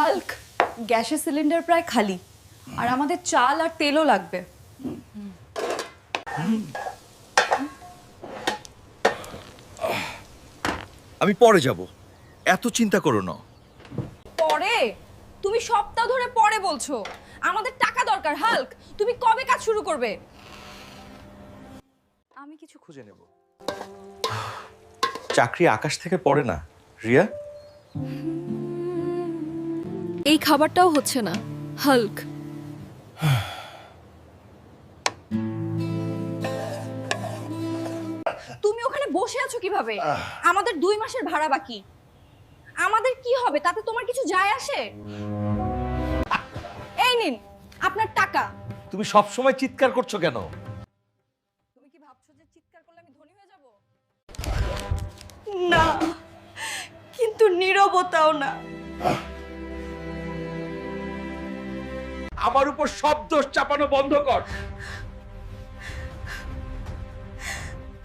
Hulk গ্যাসের cylinder প্রায় খালি। আর আমাদের চাল আর তেলও লাগবে। আমি পরে যাব। এত চিন্তা করো না। পরে? তুমি সপ্তাহ ধরে পরে বলছো। আমাদের টাকা দরকার হাল্ক। তুমি কবে কাজ শুরু করবে? আমি কিছু খুঁজে নেব। চাকরি আকাশ থেকে পড়ে না রিয়া? এই খাবারটাও হচ্ছে না হাল্ক। তুমি ওখানে বসে আছো কীভাবে? আমাদের দুই মাসের ভাড়া বাকি। আমাদের কি হবে? তাতে তোমার কিছু যায় আসে? এই নিন আপনার টাকা। তুমি সব সময় চিৎকার করছ কেন? তুমি কি ভাবছ যে চিৎকার করলে আমি ধনী হয়ে যাব? না কিন্তু নীরবতাও না। আমার উপর সব দোষ চাপানো বন্ধ কর।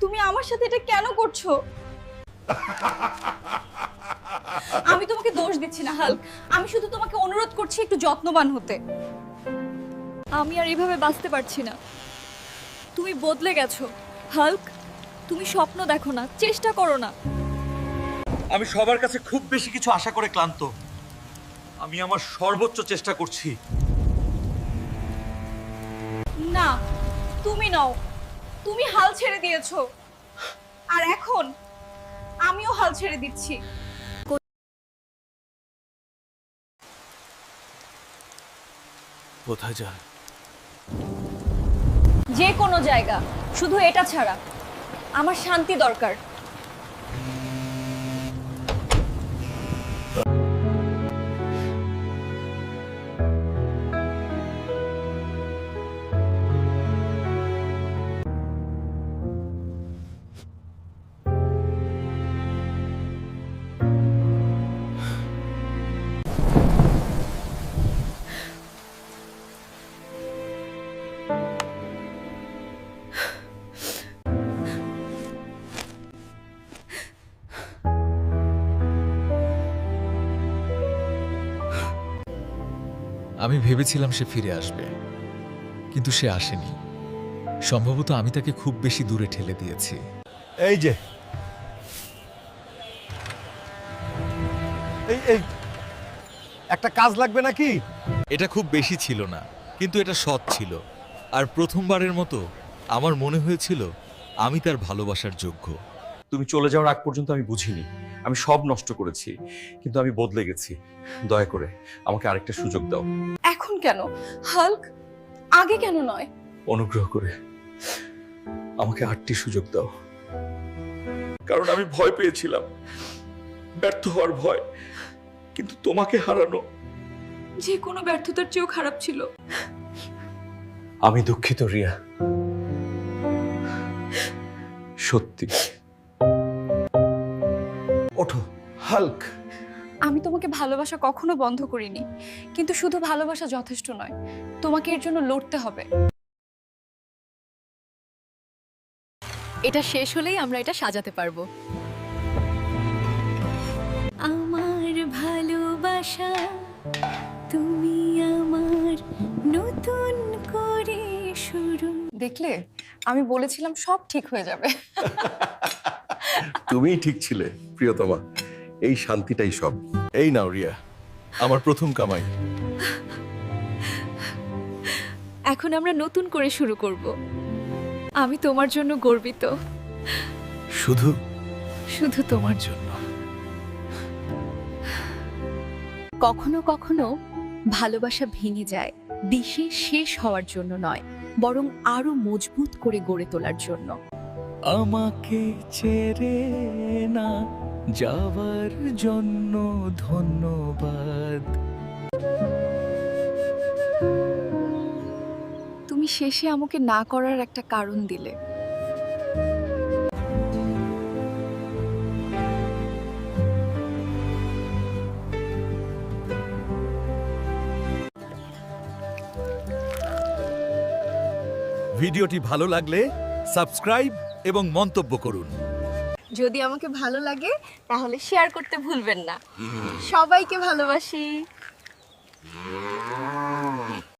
তুমি আমার সাথে এটা কেন করছ? আমি তোমাকে দোষ দিচ্ছি না হাল্ক। আমি শুধু তোমাকে অনুরোধ করছি একটু যত্নবান হতে। আমি আর এইভাবে বাঁচতে পারছি না। তুমি বদলে গেছো হাল্ক। তুমি স্বপ্ন দেখো না চেষ্টা করো না। আমি সবার কাছে খুব বেশি কিছু আশা করে ক্লান্ত। আমি আমার সর্বোচ্চ চেষ্টা করছি। না তুমি নও। তুমি হাল ছেড়ে দিয়েছ। আর এখন আমিও হাল ছেড়ে দিচ্ছি। কোথায় যায় যে কোনো জায়গা শুধু এটা ছাড়া। আমার শান্তি দরকার। আমি ভেবেছিলাম সে ফিরে আসবে কিন্তু সে আসেনি। সম্ভবত আমি তাকে খুব বেশি দূরে ঠেলে দিয়েছি। এই যে। এই এই। একটা কাজ লাগবে নাকি? এটা খুব বেশি ছিল না কিন্তু এটা সৎ ছিল। আর প্রথমবারের মতো আমার মনে হয়েছিল আমি তার ভালোবাসার যোগ্য। তুমি চলে যাওয়ার আগ পর্যন্ত আমি বুঝিনি। আমি সব নষ্ট করেছি কিন্তু আমি বদলে গেছি। দয়া করে আমাকে আরেকটা সুযোগ দাও। এখন কেন? হাল্ক আগে কেন নয়? অনুগ্রহ করে আমাকে আটটি সুযোগ দাও। কারণ আমি ভয় পেয়েছিলাম। ব্যর্থ হওয়ার ভয়। কিন্তু তোমাকে হারানো। যে কোনো ব্যর্থতার চেয়েও খারাপ ছিল। আমি দুঃখিত রিয়া। সত্যি। হাল্ক। আমি তোমাকে ভালোবাসা কখনো বন্ধ করিনি কিন্তু শুধু ভালোবাসা যথেষ্ট নয় তোমাকে এর জন্য লড়তে হবে। এটা শেষ হলেই আমরা এটা সাজাতে পারব। আমার ভালোবাসা তুমি আমার নতুন করে শুরু। দেখলে আমি বলেছিলাম সব ঠিক হয়ে যাবে। তুমিই ঠিক ছিলে প্রিয়তমা। এই শান্তিটাই সব। এই নাও রিয়া। আমার প্রথম কামাই। এখন আমরা নতুন করে শুরু করব। আমি তোমার জন্য গর্বিত। শুধু? শুধু তোমার জন্য। কখনো কখনো ভালোবাসা ভেঙে যায় দিশে শেষ হওয়ার জন্য নয় বরং আরও মজবুত করে গড়ে তোলার জন্য। আমাকে ছেড়ে না যাওয়ার জন্য ধন্যবাদ। তুমি শেষে আমাকে না করার একটা কারণ দিলে। ভিডিওটি ভালো লাগলে সাবস্ক্রাইব এবং মন্তব্য করুন। যদি আমাকে ভালো লাগে তাহলে শেয়ার করতে ভুলবেন না। সবাইকে ভালোবাসি।